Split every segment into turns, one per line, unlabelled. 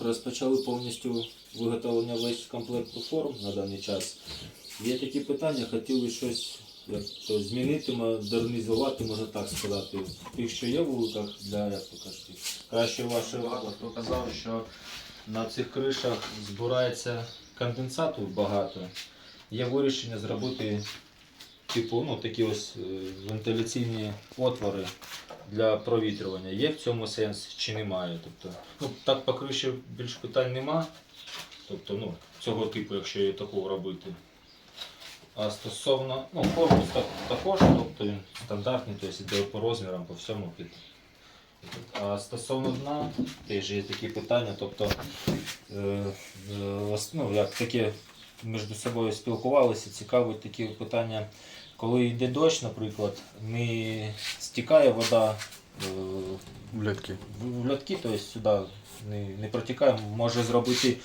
розпочали повністю виготовлення весь комплекту форм на даний час. Є такі питання, хотіли щось як то змінити, модернізувати, можна так сказати. Тих, що є в вуликах, для як то краще ваше хто казав, що на цих кришах збирається конденсату багато. Є вирішення зробити типу, ну, такі ось е, вентиляційні отвори для провітрювання. Є в цьому сенс чи немає? Тобто, ну, так по криші більш питань нема. Тобто, ну, цього типу, якщо є такого робити. А стосовно, ну, корпус так, також, тобто він стандартний, тобто йде по розмірам, по всьому під. А стосовно дна, теж є такі питання, тобто, е, е, ну, як таке між собою спілкувалися, цікаві такі питання. Коли йде дощ, наприклад, не стікає вода е, в в льотки, тобто сюди не, не протікає, може зробити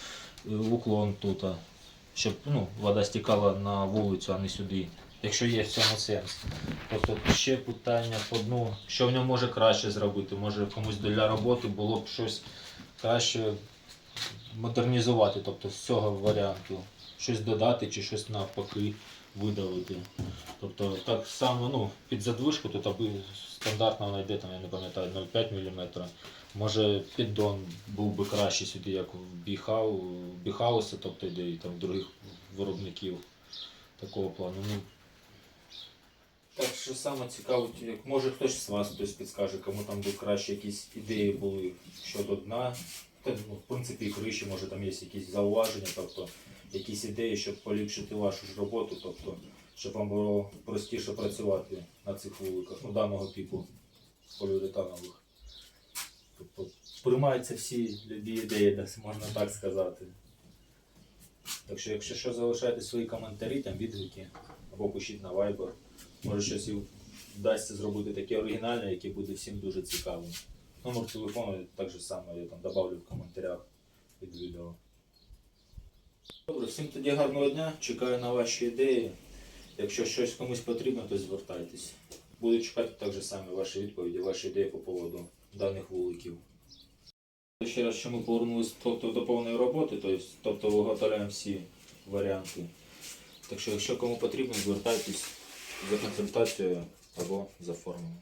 е, уклон тут, щоб ну, вода стікала на вулицю, а не сюди. Якщо є в цьому сенс. Тобто ще питання по дну, що в ньому може краще зробити, може комусь для роботи було б щось краще модернізувати, тобто з цього варіанту. Щось додати чи щось навпаки видалити. Тобто так само ну, під задвижку тут аби стандартно вона йде, там, я не пам'ятаю, 0,5 мм. Може піддон був би краще сюди, як в Біхау, Біхауса, тобто йде і там других виробників такого плану. Ну, так що саме цікаво, може хтось з вас хтось підскаже, кому там би краще якісь ідеї були щодо дна. Та, ну, в принципі, і криші, може там є якісь зауваження, тобто якісь ідеї, щоб поліпшити вашу ж роботу, тобто, щоб вам було простіше працювати на цих вуликах, ну, даного типу поліуретанових. Тобто приймаються всі любі ідеї, можна так сказати. Так що, якщо що, залишайте свої коментарі, там відгуки, або пишіть на Viber. Може щось і вдасться зробити таке оригінальне, яке буде всім дуже цікавим. Номер телефону так же само я там добавлю в коментарях під відео. Добре, всім тоді гарного дня. Чекаю на ваші ідеї. Якщо щось комусь потрібно, то звертайтесь. Буду чекати так же само ваші відповіді, ваші ідеї по поводу даних вуликів. Ще раз, що ми повернулися тобто, до повної роботи, тобто виготовляємо всі варіанти. Так що, якщо кому потрібно, звертайтесь за консультацією або за формою.